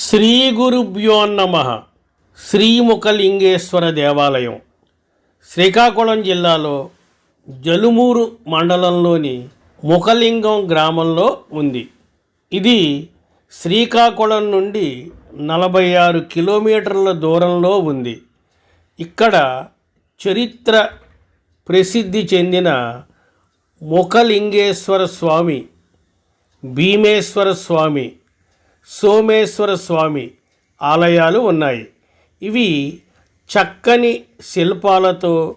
శ్రీ గురుభ్యో నమ. శ్రీముఖలింగేశ్వర దేవాలయం. శ్రీకాకుళం జిల్లాలో జలుమూరు మండలంలోని ముఖలింగం గ్రామంలో ఉంది. ఇది శ్రీకాకుళం నుండి నలభై ఆరు కిలోమీటర్ల దూరంలో ఉంది. ఇక్కడ చరిత్ర ప్రసిద్ధి చెందిన ముఖలింగేశ్వర స్వామి భీమేశ్వర స్వామి సోమేశ్వర స్వామి ఆలయాలు ఉన్నాయి. ఇవి చక్కని శిల్పాలతో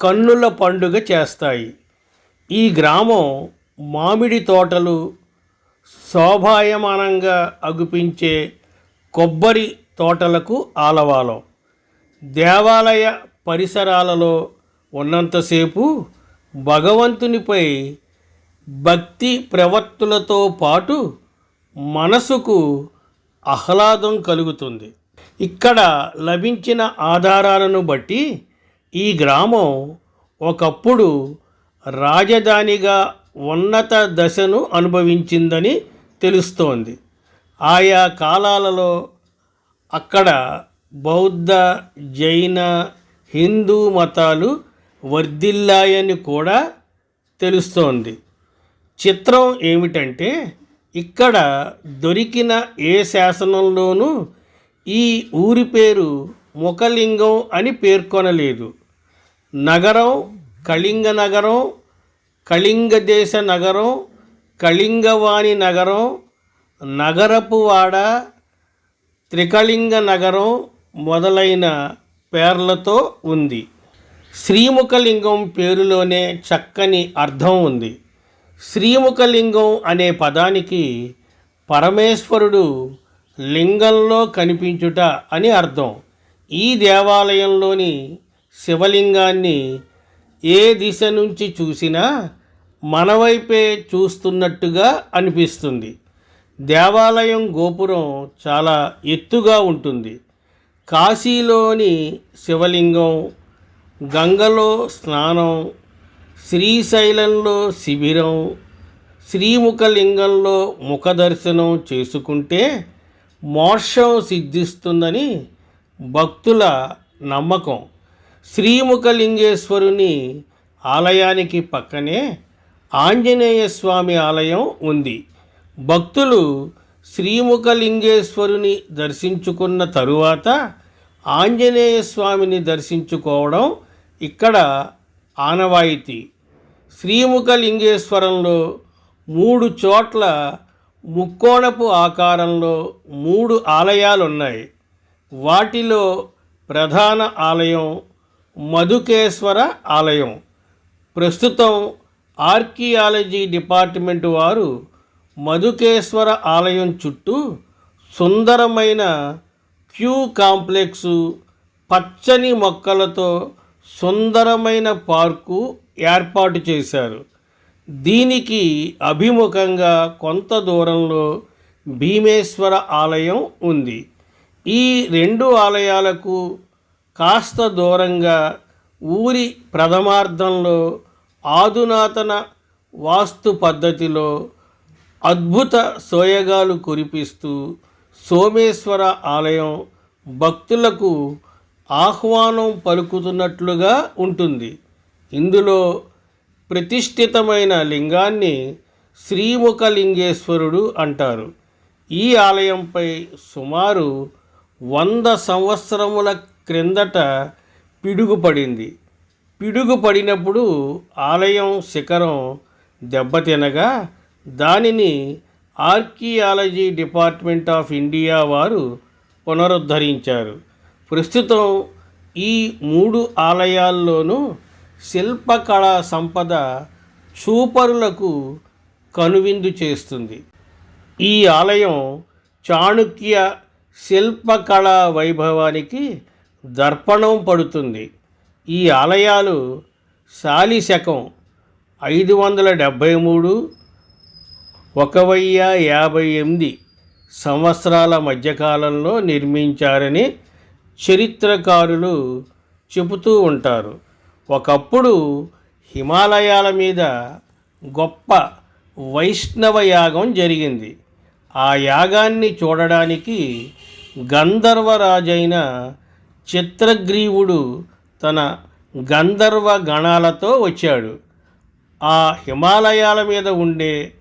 కన్నుల పండుగ చేస్తాయి. ఈ గ్రామం మామిడి తోటలు శోభాయమానంగా అగుపించే కొబ్బరి తోటలకు ఆలవాలం. దేవాలయ పరిసరాలలో ఉన్నంతసేపు భగవంతునిపై భక్తి ప్రవర్తులతో పాటు మనసుకు ఆహ్లాదం కలుగుతుంది. ఇక్కడ లభించిన ఆధారాలను బట్టి ఈ గ్రామం ఒకప్పుడు రాజధానిగా ఉన్నత దశను అనుభవించిందని తెలుస్తోంది. ఆయా కాలాలలో అక్కడ బౌద్ధ జైన హిందూ మతాలు వర్ధిల్లాయని కూడా తెలుస్తోంది. చిత్రం ఏమిటంటే ఇక్కడ దొరికిన ఏ శాసనంలోనూ ఈ ఊరి పేరు ముఖలింగం అని పేర్కొనలేదు. నగరం కళింగ నగరం కళింగ దేశ నగరం కళింగవాణి నగరం నగరపువాడ త్రికళింగ నగరం మొదలైన పేర్లతో ఉంది. శ్రీముఖలింగం పేరులోనే చక్కని అర్థం ఉంది. శ్రీముఖలింగం అనే పదానికి పరమేశ్వరుడు లింగంలో కనిపించుట అని అర్థం. ఈ దేవాలయంలోని శివలింగాన్ని ఏ దిశ నుంచి చూసినా మనవైపే చూస్తున్నట్టుగా అనిపిస్తుంది. దేవాలయం గోపురం చాలా ఎత్తుగా ఉంటుంది. కాశీలోని శివలింగం గంగలో స్నానం శ్రీశైలంలో శిబిరం శ్రీముఖలింగంలో ముఖ దర్శనం చేసుకుంటే మోక్షం సిద్ధిస్తుందని భక్తుల నమ్మకం. శ్రీముఖలింగేశ్వరుని ఆలయానికి పక్కనే ఆంజనేయ స్వామి ఆలయం ఉంది. భక్తులు శ్రీముఖలింగేశ్వరుని దర్శించుకున్న తరువాత ఆంజనేయ స్వామిని దర్శించుకోవడం ఇక్కడ ఆనవాయితీ. శ్రీముఖలింగేశ్వరంలో మూడు చోట్ల ముక్కోణపు ఆకారంలో మూడు ఆలయాలు ఉన్నాయి వాటిలో ప్రధాన ఆలయం మధుకేశ్వర ఆలయం. ప్రస్తుతం ఆర్కియాలజీ డిపార్ట్మెంట్ వారు మధుకేశ్వర ఆలయం చుట్టూ సుందరమైన క్యూ కాంప్లెక్సు పచ్చని మొక్కలతో సుందరమైన పార్కు ఏర్పాటు చేశారు. దీనికి అభిముఖంగా కొంత దూరంలో భీమేశ్వర ఆలయం ఉంది. ఈ రెండు ఆలయాలకు కాస్త దూరంగా ఊరి ప్రథమార్థంలో ఆధునాతన వాస్తు పద్ధతిలో అద్భుత సోయగాలు కురిపిస్తూ సోమేశ్వర ఆలయం భక్తులకు ఆహ్వానం పలుకుతున్నట్లుగా ఉంటుంది. ఇందులో ప్రతిష్ఠితమైన లింగాన్ని శ్రీముఖలింగేశ్వరుడు అంటారు. ఈ ఆలయంపై సుమారు వంద సంవత్సరముల క్రిందట పిడుగుపడింది. పిడుగుపడినప్పుడు ఆలయం శిఖరం దెబ్బతినగా దానిని ఆర్కియాలజీ డిపార్ట్మెంట్ ఆఫ్ ఇండియా వారు పునరుద్ధరించారు. ప్రస్తుతం ఈ మూడు ఆలయాల్లోనూ శిల్పకళా సంపద చూపరులకు కనువిందు చేస్తుంది. ఈ ఆలయం చాణుక్య శిల్పకళా వైభవానికి దర్పణం పడుతుంది. ఈ ఆలయాలు శాలిశకం ఐదు వందల డెబ్భై మూడు ఒక వెయ్యి యాభై ఎనిమిది సంవత్సరాల మధ్యకాలంలో నిర్మించారని చరిత్రకారులు చెబుతూ ఉంటారు. ఒకప్పుడు హిమాలయాల మీద గొప్ప వైష్ణవ యాగం జరిగింది. ఆ యాగాన్ని చూడడానికి గంధర్వరాజైన చిత్రగ్రీవుడు తన గంధర్వ గణాలతో వచ్చాడు. ఆ హిమాలయాల మీద ఉండే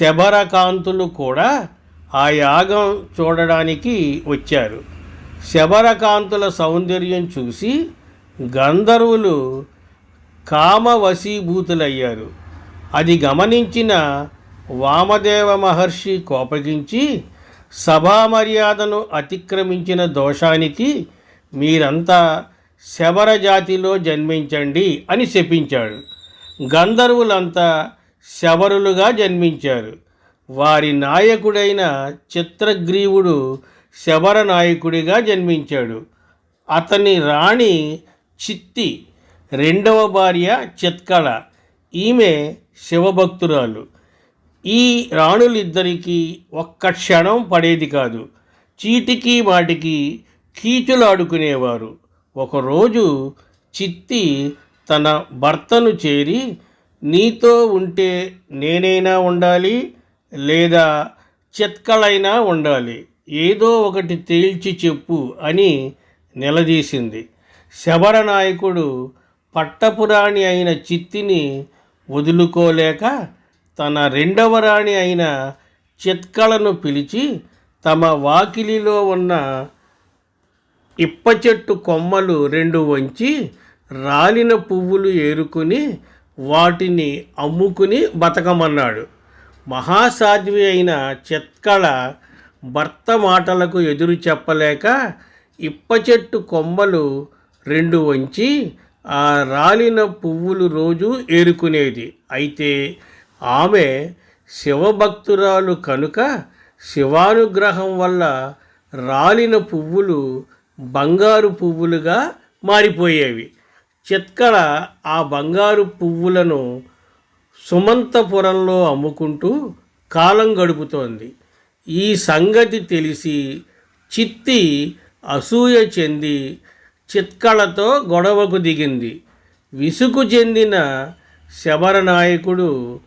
శబరకాంతులు కూడా ఆ యాగం చూడడానికి వచ్చారు. శబరకాంతుల సౌందర్యం చూసి గంధర్వులు కామవశీభూతులయ్యారు. అది గమనించిన వామదేవ మహర్షి కోపగించి సభా మర్యాదను అతిక్రమించిన దోషానికి మీరంతా శబర జాతిలో జన్మించండి అని శపించాడు. గంధర్వులంతా శబరులుగా జన్మించారు. వారి నాయకుడైన చిత్రగ్రీవుడు శబర నాయకుడిగా జన్మించాడు. అతని రాణి చిత్తి రెండవ భార్య చిత్కళ. ఈమె శివభక్తురాలు. ఈ రాణులిద్దరికీ ఒక్క క్షణం పడేది కాదు. చీటికి మాటికి కీచులాడుకునేవారు. ఒకరోజు చిత్తి తన భర్తను చేరి నీతో ఉంటే నేనైనా ఉండాలి లేదా చిత్కళైనా ఉండాలి ఏదో ఒకటి తేల్చి చెప్పు అని నిలదీసింది. శబరనాయకుడు పట్టపురాణి అయిన చిత్తిని వదులుకోలేక తన రెండవ రాణి అయిన చిత్కళను పిలిచి తమ వాకిలిలో ఉన్న ఇప్ప చెట్టు కొమ్మలు రెండు వంచి రాలిన పువ్వులు ఏరుకుని వాటిని అమ్ముకుని బతకమన్నాడు. మహాసాధ్వి అయిన చిత్కళ భర్త మాటలకు ఎదురు చెప్పలేక ఇప్ప చెట్టు కొమ్మలు రెండు వంచి ఆ రాలిన పువ్వులు రోజు ఏరుకునేది. అయితే ఆమె శివభక్తురాలు కనుక శివానుగ్రహం వల్ల రాలిన పువ్వులు బంగారు పువ్వులుగా మారిపోయేవి. చిత్కళ ఆ బంగారు పువ్వులను సుమంతపురంలో అమ్ముకుంటూ కాలం గడుపుతోంది. ఈ సంగతి తెలిసి చిత్తి అసూయ చెంది చిత్కళతో గొడవకు దిగింది. విసుగు చెందిన శబరనాయకుడు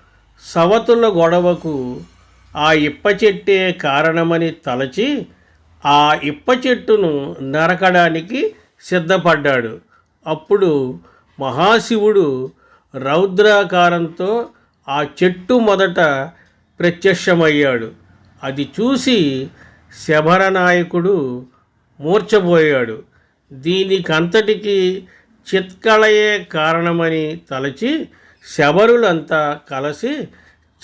సవతుల గొడవకు ఆ ఇప్ప చెట్టే కారణమని తలచి ఆ ఇప్ప చెట్టును నరకడానికి సిద్ధపడ్డాడు. అప్పుడు మహాశివుడు రౌద్రాకారంతో ఆ చెట్టు మొదట ప్రత్యక్షమయ్యాడు. అది చూసి శబరనాయకుడు మూర్చబోయాడు దీనికంతటికి చిత్కళయే కారణమని తలచి శబరులంతా కలిసి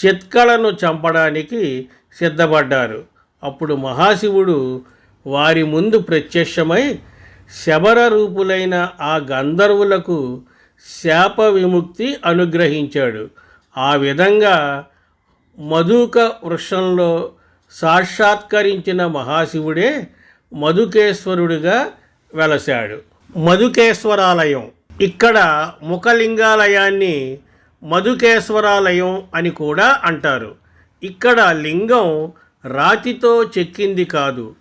చిత్కళను చంపడానికి సిద్ధపడ్డారు. అప్పుడు మహాశివుడు వారి ముందు ప్రత్యక్షమై శబర రూపులైన ఆ గంధర్వులకు శాప విముక్తి అనుగ్రహించాడు. ఆ విధంగా మధుక వృక్షంలో సాక్షాత్కరించిన మహాశివుడే మధుకేశ్వరుడిగా వెలశాడు. మధుకేశ్వరాలయం. ఇక్కడ ముఖలింగాలయాన్ని మధుకేశ్వరాలయం అని కూడా అంటారు. ఇక్కడ లింగం రాతితో చెక్కింది కాదు.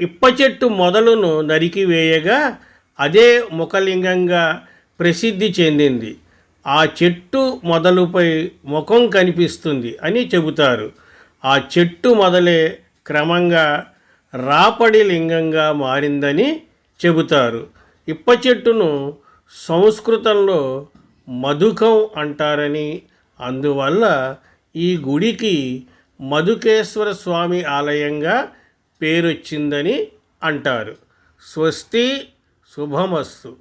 ఇప్ప చెట్టు మొదలును నరికివేయగా అదే ముఖలింగంగా ప్రసిద్ధి చెందింది. ఆ చెట్టు మొదలుపై ముఖం కనిపిస్తుంది అని చెబుతారు. ఆ చెట్టు మొదలే క్రమంగా రాపడి లింగంగా మారిందని చెబుతారు. ఇప్ప చెట్టును సంస్కృతంలో మధుకం అంటారని అందువల్ల ఈ గుడికి మధుకేశ్వర స్వామి ఆలయంగా పేరొచ్చిందని అంటారు. స్వస్తి శుభమస్తు.